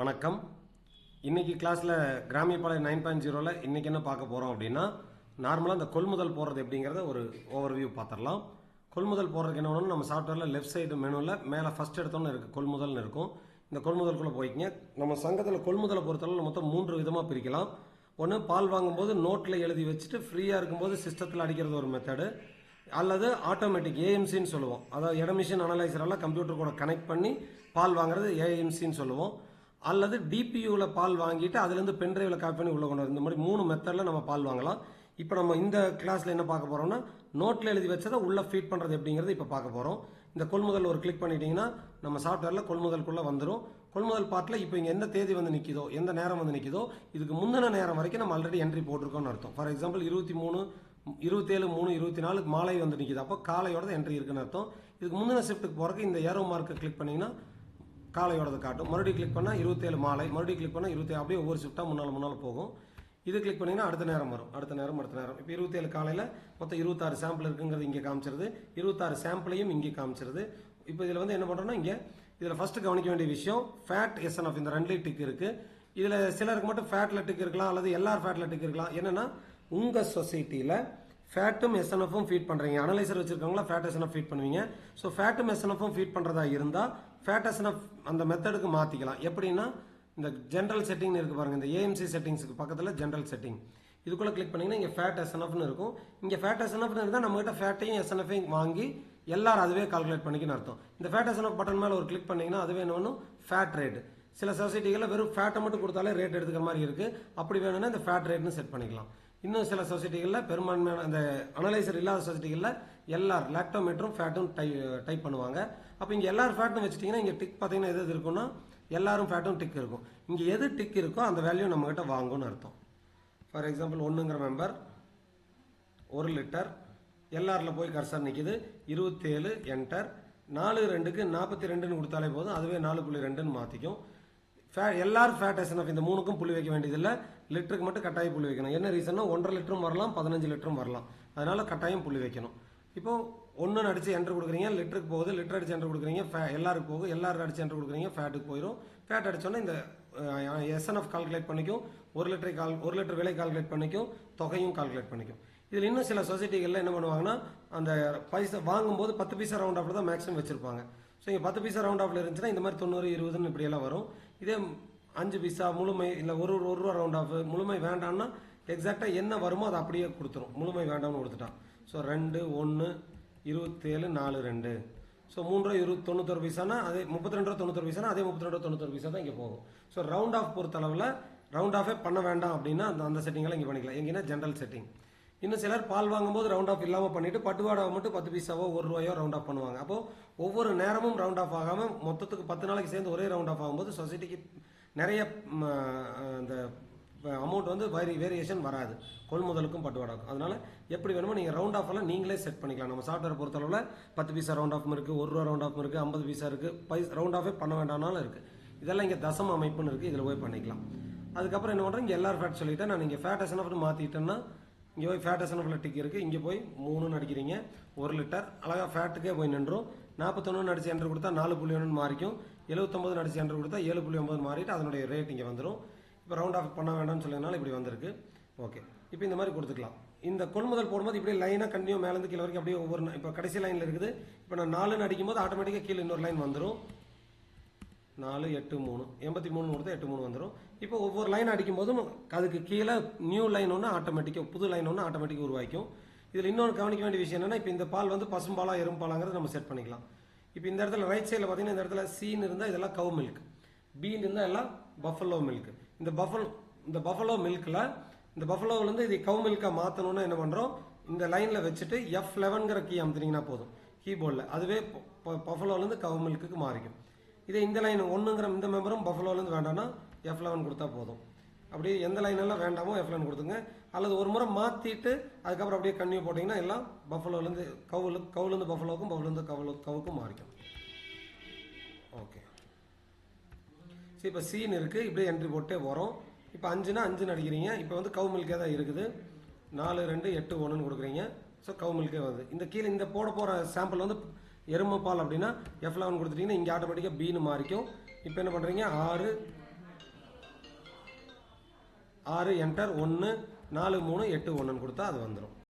வணக்கம். இன்றைக்கி கிளாஸில் கிராமியப்பாளையம் நைன் பாயிண்ட் ஜீரோவில் இன்றைக்கி என்ன பார்க்க போகிறோம் அப்படின்னா நார்மலாக இந்த கொள்முதல் போடுறது எப்படிங்கிறத ஒரு ஓவர்வியூ பார்த்துடலாம். கொள்முதல் போடுறதுக்கு என்ன வேணும் நம்ம சாஃப்ட்வேரில் லெஃப்ட் சைடு மெனுவில் மேலே ஃபஸ்ட் எடுத்தோன்னு இருக்குது கொள்முதல்னு இருக்கும். இந்த கொள்முதலுக்குள்ளே போய்க்கிங்க. நம்ம சங்கத்தில் கொள்முதலை பொறுத்தளவு மொத்தம் மூன்று விதமாக பிரிக்கலாம். ஒன்று பால் வாங்கும்போது நோட்டில் எழுதி வச்சுட்டு ஃப்ரீயாக இருக்கும்போது சிஸ்டத்தில் அடிக்கிறது ஒரு மெத்தடு அல்லது ஆட்டோமேட்டிக் ஏஎம்சின்னு சொல்லுவோம். அதாவது எடமிஷன் அனலைசர் எல்லாம் கம்ப்யூட்டர் கூட கனெக்ட் பண்ணி பால் வாங்குறது ஏஎம்சின்னு சொல்லுவோம். அல்லது டிபியூவில் பால் வாங்கிட்டு அதுலேருந்து பென்ட்ரைவில் காப்பி பண்ணி உள்ள கொண்டு வரும் இந்த மாதிரி மூணு மெத்தடில் நம்ம பால் வாங்கலாம். இப்போ நம்ம இந்த கிளாஸில் என்ன பார்க்க போகிறோம்னா நோட்டில் எழுதி வச்சதை உள்ளே ஃபீட் பண்ணுறது எப்படிங்கிறது இப்போ பார்க்க போகிறோம் இந்த கொள்முதல் ஒரு கிளிக் பண்ணிட்டீங்கன்னா நம்ம சாஃப்ட்வேரில் கொள்முதலுக்குள்ளே வந்துடும் கொள்முதல் பார்ட்டில் இப்போ இங்கே எந்த தேதி வந்து நிற்கிதோ எந்த நேரம் வந்து நிற்கிதோ இதுக்கு முந்தின நேரம் வரைக்கும் நம்ம ஆல்ரெடி என்ட்ரி போட்டிருக்கோம்னு அர்த்தம். ஃபார் எக்ஸாம்பிள் இருபத்தி மூணு இருபத்தேழு மூணு இருபத்தி நாலு மாலை வந்து நிற்கிது அப்போ காலையோட என்ட்ரி இருக்குன்னு அர்த்தம். இதுக்கு முந்தின ஷிஃப்ட்டுக்கு போகிறக்கு இந்த ஏரோ மார்க்கை கிளிக் பண்ணிங்கன்னா காலையோடது காட்டும். மறுபடியும் கிளிக் பண்ணால் இருபத்தேழு மாலை. மறுபடியும் கிளிக் பண்ணால் இருபத்தி அப்படியே ஒவ்வொரு ஷிஃப்ட்டாக முன்னால் முன்னால் போகும். இது கிளிக் பண்ணிங்கன்னா அடுத்த நேரம் வரும். அடுத்த நேரம் அடுத்த நேரம். இப்போ இருபத்தேழு காலையில் மொத்தம் இருபத்தாறு சாம்பிள் இருக்குங்கிறது இங்கே காமிச்சிருது. இருபத்தாறு சாம்பிளையும் இங்கே காமிச்சிருது. இப்போ இதில் வந்து என்ன பண்ணுறோம்னா இங்கே இதில் ஃபஸ்ட்டு கவனிக்க வேண்டிய விஷயம் ஃபேட் எஸ்என் ஆஃப் இந்த ரெண்டு டிக் இருக்குது இதில் சிலருக்கு மட்டும் ஃபேட்டில் டிக் இருக்கலாம் அல்லது எல்லார் ஃபேட்டில் டிக் இருக்கலாம். என்னென்னா உங்கள் சொசைட்டியில் ஃபேட்டும் எஸ்என்எஃப்பும் ஃபீட் பண்ணுறீங்க அனலைசர் வச்சிருக்கவங்களா ஃபேட் எஸ்என்எஃப் ஃபீட் பண்ணுவீங்க. ஸோ ஃபேட்டும் எஸ்என்எஃப்பும் ஃபீட் பண்ணுறதா இருந்தால் ஃபேட் எஸ்என்எஃப் அந்த மெத்தடுக்கு மாற்றிக்கலாம் எப்படின்னா இந்த ஜென்ரல் செட்டிங்னு இருக்குது பாருங்க. இந்த ஏஎம்சி செட்டிங்ஸுக்கு பக்கத்தில் ஜென்ரல் செட்டிங் இதுக்குள்ளே கிளிக் பண்ணிங்கன்னா இங்கே ஃபேட் எஸ்என்எஃப்னு இருக்கும். இங்கே ஃபேட் எஸ்என்எஃப்னு இருந்தால் நம்மகிட்ட ஃபேட்டையும் எஸ்என்எஃப்பையும் வாங்கி எல்லாரும் அதுவே கால்குலேட் பண்ணிக்கணும் அர்த்தம். இந்த ஃபேட் எஸ்என்எஃப் பட்டன் மேலே ஒரு கிளிக் பண்ணிங்கன்னா அதுவே என்ன பண்ணும்? ஃபேட் ரேட் சில சொசைட்டிகளில் வெறும் ஃபேட்டை மட்டும் கொடுத்தாலே ரேட் எடுத்துக்கிற மாதிரி இருக்குது அப்படி வேணும்னா இந்த ஃபேட் ரேட்னு செட் பண்ணிக்கலாம். இன்னும் சில சொசைட்டிகளில் பெரும்பான்மையான அந்த அனலைசர் இல்லாத சொசைட்டிகளில் எல்லார் லாக்டோமீட்டரும் ஃபேட்டும் டை டைப் பண்ணுவாங்க. அப்போ இங்கே எல்லார் ஃபேட்டும் வச்சுட்டிங்கன்னா இங்கே டிக் பார்த்தீங்கன்னா எது எது இருக்குன்னா எல்லாரும் ஃபேட்டும் டிக் இருக்கும். இங்கே எது டிக் இருக்கோ அந்த வேல்யூ நம்மக்கிட்ட வாங்கும்னு அர்த்தம். ஃபார் எக்ஸாம்பிள் ஒன்றுங்கிற மெம்பர் ஒரு லிட்டர் எல்ஆரில் போய் கர்சர் நிற்கிது இருபத்தேழு என்டர் நாலு ரெண்டுக்கு நாற்பத்தி ரெண்டுன்னு கொடுத்தாலே போதும் அதுவே நாலு புள்ளி ரெண்டுன்னு மாற்றிக்கும் ஃபே எல்லாரும் ஃபேட் எஸ்என்எஃப் இந்த மூணுக்கும் புள்ளி வைக்க வேண்டியதில்லை. லிட்டருக்கு மட்டும் கட்டாயம் புள்ளி வைக்கணும். என்ன ரீசன்னா ஒன்றரை லிட்டரும் வரலாம் பதினஞ்சு லிட்டரும் வரலாம். அதனால கட்டாயம் புள்ளி வைக்கணும். இப்போ ஒன்று அடிச்சு என்ட்ரு கொடுக்குறீங்க லிட்டருக்கு போகுது லிட்டர் அடிச்சு என்ட்ரு கொடுக்குறீங்க ஃபே எல்லாருக்கு போகும் எல்லாரும் அடிச்சு என்ட்ரு கொடுக்குறீங்க ஃபேட்டுக்கு போயிடும் ஃபேட் அடிச்சோன்னே இந்த எஸ்என்எஃப் கால்குலேட் பண்ணிக்கும். ஒரு லிட்டரை கால் ஒரு லிட்டர் விலை கால்குலேட் பண்ணிக்கும். தொகையும் கால்குலேட் பண்ணிக்கும். இதில் இன்னும் சில சொசைட்டிகளில் என்ன பண்ணுவாங்கன்னா அந்த பைசா வாங்கும்போது பத்து பைசா ரவுண்ட் அப்படி தான் மேக்ஸிமம் வச்சுருப்பாங்க. ஸோ இங்கே பத்து பைசா ரவுண்ட் ஆஃபில் இருந்துச்சுன்னா இந்த மாதிரி தொண்ணூறு இருபதுன்னு இப்படியெல்லாம் வரும். இதே அஞ்சு பைசா முழுமை இல்லை ஒரு ஒரு ரூபா ரவுண்ட் ஆஃப் முழுமை வேண்டாம்னா எக்ஸாக்டாக என்ன வருமோ அதை அப்படியே கொடுத்துரும். முழுமை வேண்டாம்னு கொடுத்துட்டான். ஸோ ரெண்டு ஒன்று இருபத்தேழு நாலு ரெண்டு. ஸோ மூணு ரூபா இருபது தொண்ணூத்தொரு பைசானா அதே முப்பத்தி ரெண்டு ரூபா தொண்ணூத்தொரு பைசானா அதே முப்பத்தி ரெண்டு ரூபா தொண்ணூத்தொரு பைசா தான் இங்கே போகும். ஸோ ரவுண்ட் ஆஃப் பொறுத்த அளவில் ரவுண்ட் ஆஃபே பண்ண வேண்டாம் அப்படின்னா அந்த அந்த செட்டிங்கெல்லாம் இங்கே பண்ணிக்கலாம். எங்கன்னா ஜென்ரல் செட்டிங் இன்னும் சிலர் பால் வாங்கும்போது ரவுண்ட் ஆஃப் இல்லாமல் பண்ணிட்டு பட்டுவாடாவை மட்டும் பத்து பைசாவோ ஒரு ரூபாயோ ரவுண்ட் ஆஃப் பண்ணுவாங்க. அப்போ ஒவ்வொரு நேரமும் ரவுண்ட் ஆஃப் ஆகாமல் மொத்தத்துக்கு பத்து நாளைக்கு சேர்ந்து ஒரே ரவுண்ட் ஆஃப் ஆகும்போது சொசைட்டிக்கு நிறைய அந்த அமௌண்ட் வந்து வேரி வேரியேஷன் வராது. கொள்முதலுக்கும் பட்டுவாடாக்கும் அதனால எப்படி வேணுமோ நீங்கள் ரவுண்ட் ஆஃப் எல்லாம் நீங்களே செட் பண்ணிக்கலாம். நம்ம சாஃப்ட்வேர் பொறுத்தளவில் பத்து பைசா ரவுண்ட் ஆஃப் இருக்குது ஒரு ரூபா ரவுண்ட் ஆஃப் இருக்குது ஐம்பது பைசா இருக்குது பைஸ் ரவுண்ட் ஆஃபே பண்ண வேண்டாம்னாலும் இருக்குது இதெல்லாம் இங்கே தசம அமைப்புன்னு இருக்குது இதில் போய் பண்ணிக்கலாம். அதுக்கப்புறம் என்ன பண்ணுறேன் இங்கே எல்லாரும் ஃபேட் சொல்லிட்டேன். நான் இங்கே ஃபேட் எஸ்என்எஃப்னு மாற்றிட்டேன்னா இங்கே போய் ஃபேட் எஸ்என்எஃப்ல டிக் இருக்குது இங்கே போய் மூணுன்னு அடிக்கிறீங்க. ஒரு லிட்டர். அழகாக ஃபேட்டுக்கே போய் நின்றும். நாற்பத்தொன்னு அடிச்சு என்ட்ரு கொடுத்தா நாலு புள்ளி ஒன்று மாறிக்கும். எழுபத்தொம்பது அடிச்சு என்ட்ரு கொடுத்தா ஏழு புள்ளி ஒம்பது மாறிட்டு அதனுடைய ரேட் இங்கே வந்துடும் இப்போ ரவுண்ட் ஆஃப் பண்ண வேண்டாம்னு சொல்லினால இப்படி வந்திருக்கு. ஓகே இப்போ இந்த மாதிரி கொடுத்துக்கலாம். இந்த கொள்முதல் போடும்போது இப்படி லைனாக கண்டினியூ மேலேருந்து கீழே வரைக்கும் அப்படியே ஒவ்வொரு இப்போ கடைசி லைனில் இருக்குது. இப்போ நான் நாலுன்னு அடிக்கும்போது ஆட்டோமேட்டிக்காக கீழே இன்னொரு லைன் வந்துடும் நாலு எட்டு மூணு. எண்பத்தி மூணு கொடுத்தா எட்டு மூணு வந்துடும் இப்போ ஒவ்வொரு லைன் அடிக்கும் போதும் அதுக்கு கீழே நியூ லைன் ஒன்று ஆட்டோமேட்டிக்காக புது லைன் ஒன்று ஆட்டோமேட்டிக்காக உருவாக்கும் இதில் இன்னொன்று கவனிக்க வேண்டிய விஷயம் என்னன்னா இப்போ இந்த பால் வந்து பசும்பாலா எறும்பாலாங்கிறது நம்ம செட் பண்ணிக்கலாம். இப்போ இந்த இடத்துல ரைட் சைடில் பார்த்தீங்கன்னா இந்த இடத்துல சீன் இருந்தால் இதெல்லாம் கவு மில்க் பீன் இருந்தால் எல்லாம் பஃபலோ மில்க் இந்த பஃபல் இந்த பஃபலோ மில்கில் இந்த பஃபலோவிலேருந்து இது கவு மில்காக மாற்றணும்னா என்ன பண்ணுறோம் இந்த லைனில் வச்சுட்டு எஃப் லெவன்கிற கீ அமுத்துனீங்கன்னா போதும். கீபோர்டில் அதுவே பஃபலோலேருந்து கவு மில்க்குக்கு மாறிக்கும். இதே இந்த லைன் ஒன்றுங்கிற இந்த மெம்பரும் பஃபலோலேருந்து வேண்டாம்னா எஃப் லெவன் கொடுத்தா போதும். அப்படியே எந்த லைன் எல்லாம் வேண்டாமோ எஃப் லெவன் கொடுத்துங்க. அல்லது ஒரு முறை மாற்றிட்டு அதுக்கப்புறம் அப்படியே கன்யூ போட்டிங்கன்னா எல்லாம் பஃபலோலேருந்து கவுலு கவுலேருந்து பஃபலோக்கும் பஃபலோலேருந்து கவுலு கவுக்கும் மாறிக்கும். ஓகே சரி இப்போ சீன் இருக்குது இப்படியே என்ட்ரி போட்டே வரும். இப்போ அஞ்சுனா அஞ்சுன்னு அடிக்கிறீங்க. இப்போ வந்து கவு மில்கே தான் இருக்குது. நாலு ரெண்டு எட்டு ஒன்றுன்னு கொடுக்குறீங்க. ஸோ கவு மில்கே வருது. இந்த கீழே இந்த போட போகிற சாம்பிள் வந்து எருமை பால் அப்படின்னா எஃப் லெவன் கொடுத்துட்டிங்கன்னா இங்கே ஆட்டோமேட்டிக்காக பீனு மாறிக்கும். இப்போ என்ன பண்ணுறீங்க ஆறு. ஆறு என்டர் ஒன்று நாலு மூணு எட்டு ஒன்றுன்னு கொடுத்தா அது வந்துடும்